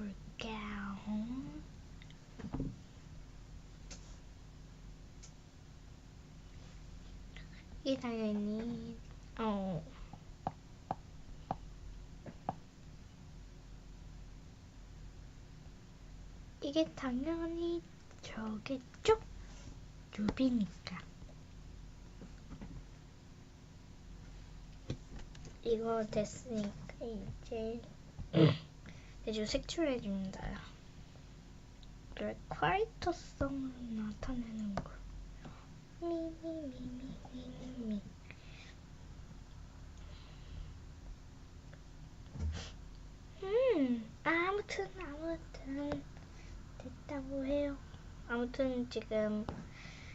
볼게요. 이 당연히 어 이게 당연히 저겠죠? 루비니까 이거 됐으니까 이제 이제 색출해줍니다. 그래 콰이터성으로 나타내는 거. 미미미미미미. 음 아무튼 아무튼 됐다고 해요. 아무튼 지금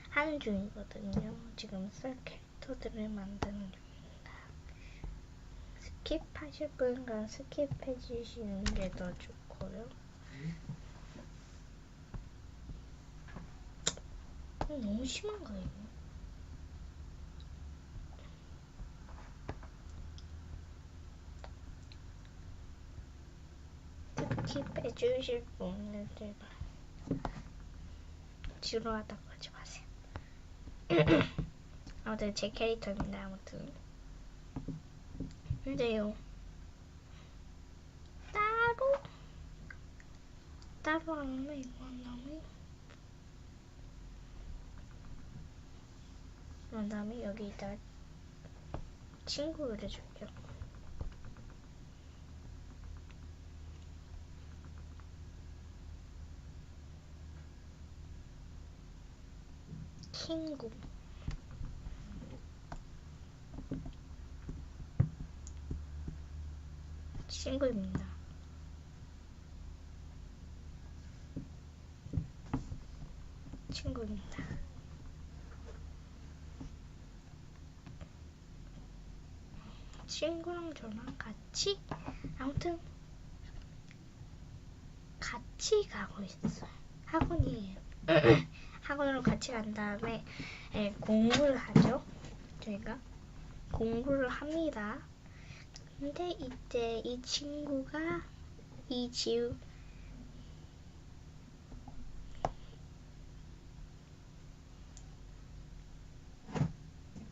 하는 중이거든요. 지금 썰 캐릭터들을 만드는 중입니다. 스킵하실 분은 스킵해 주시는 게 더 좋고요. 음, 너무 심한가 이거? 스킵해 주실 제발 지루하다고 하지 마세요. 아무튼 제 캐릭터입니다. 아무튼 근데요. 따로? 따로 하면 이거 한다음에 그런 다음에 여기다. 친구를 줄게요. 친구 친구입니다. 친구입니다. 친구랑 저랑 같이 아무튼 같이 가고 있어요. 학원이에요. 학원으로 같이 간 다음에 예, 공부를 하죠. 저희가 공부를 합니다. 근데 이때 이 친구가 이 지우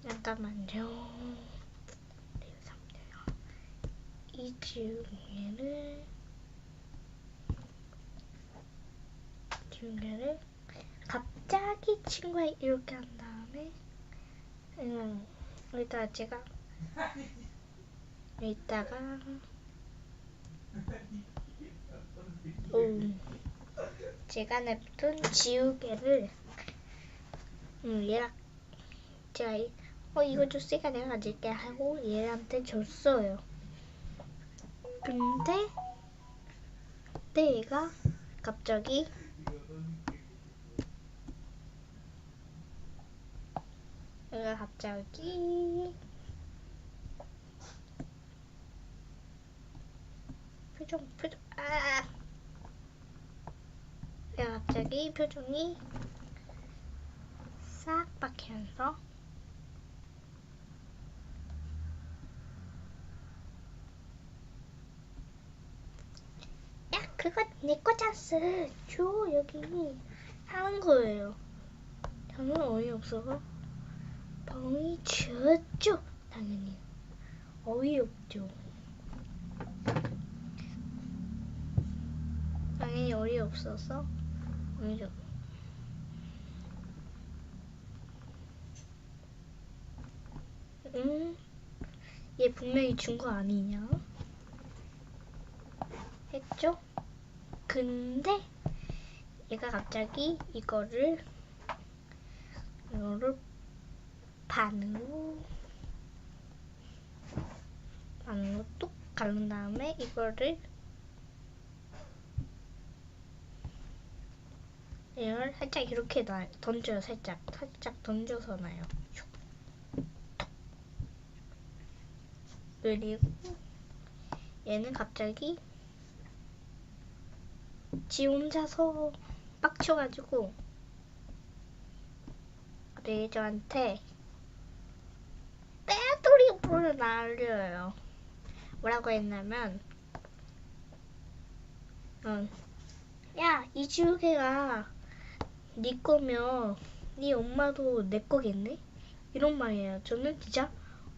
잠깐만요. 이 지우개를 지우개를 갑자기 친구에 이렇게 한 다음에 음, 여기다가 제가 여기다가 음, 제가 냅둔 지우개를 음, 얘랑 제가 이- 어 이거 줬으니까 내가 가질게 하고 얘한테 줬어요. 근데 근데 얘가 갑자기 얘가 갑자기 표정 표정 아. 얘가 갑자기 표정이 싹 바뀌면서. 야 그거 내 거잖스. 줘 여기. 하는 거예요. 저는 어이없어서 뻥이 쳤죠 당연히. 어이없죠 당연히 어이없어서 어이없 음, 얘 분명히 준 거 아니냐? 했죠? 근데 얘가 갑자기 이거를 이거를 반으로 반으로 뚝 가른 다음에 이거를 이걸 살짝 이렇게 놔 던져요 살짝 살짝 던져서. 톡. 그리고 얘는 갑자기 지 혼자서 빡쳐가지고 레이저한테 배터리를 날려요. 뭐라고 했냐면 어. 야, 이 지우개가 네 거면 네 엄마도 내 거겠네? 이런 말이에요. 저는 진짜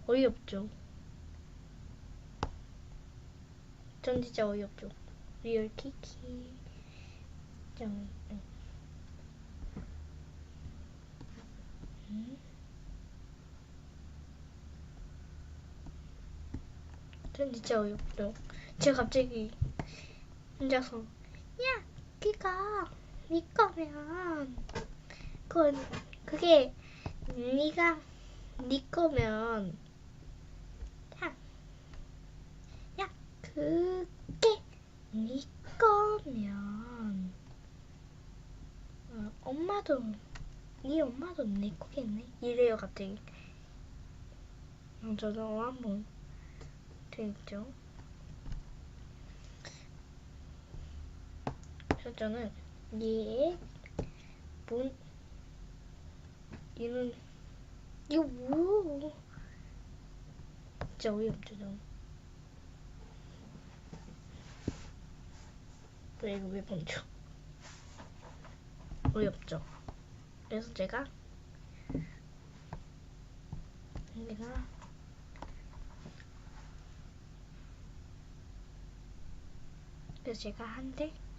어이없죠. 전 진짜 어이없죠. 리얼 키키. 짱. 전 진짜 어이없죠. 제가 갑자기 혼자서 야, 그니까 네 거면 그건 그게 네가 네 거면 야, 야 그게 네 거면. 어, 엄마도 네 엄마도 내 거겠네. 이래요 갑자기 어, 저는 어 한번 되겠죠 저는 얘의 문 얘는 이거 뭐야 진짜 어이없죠 저. 왜 이거 왜 번져 어이없죠. 그래서 제가 내가 그래서 제가 한대 톡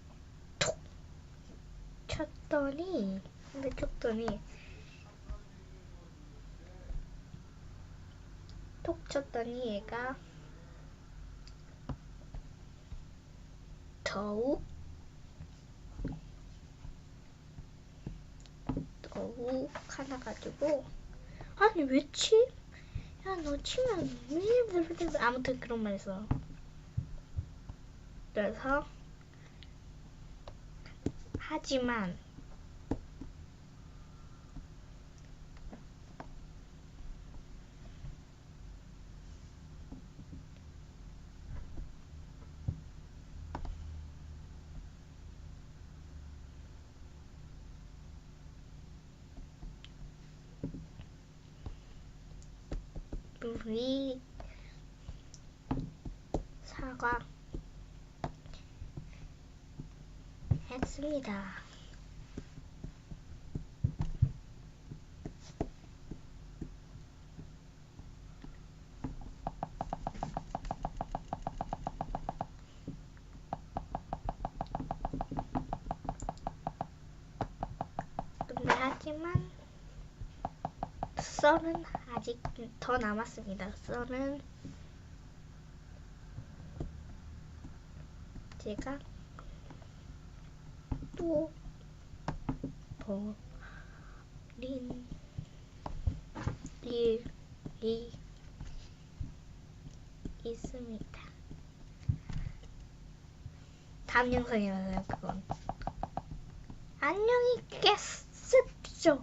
쳤더니 한대 쳤더니 톡 쳤더니 얘가 더욱 더욱 화나가지고 아니 왜 치? 야너 치면 왜 아무튼 그런 말 했어 그래서 하지만 우리 사과 했습니다. 근데 하지만 썰은 아직 더 남았습니다. 썰은 제가 또 버린 일 이 있습니다. 다음 영상에 만나요, 그건. 안녕히 계십시오.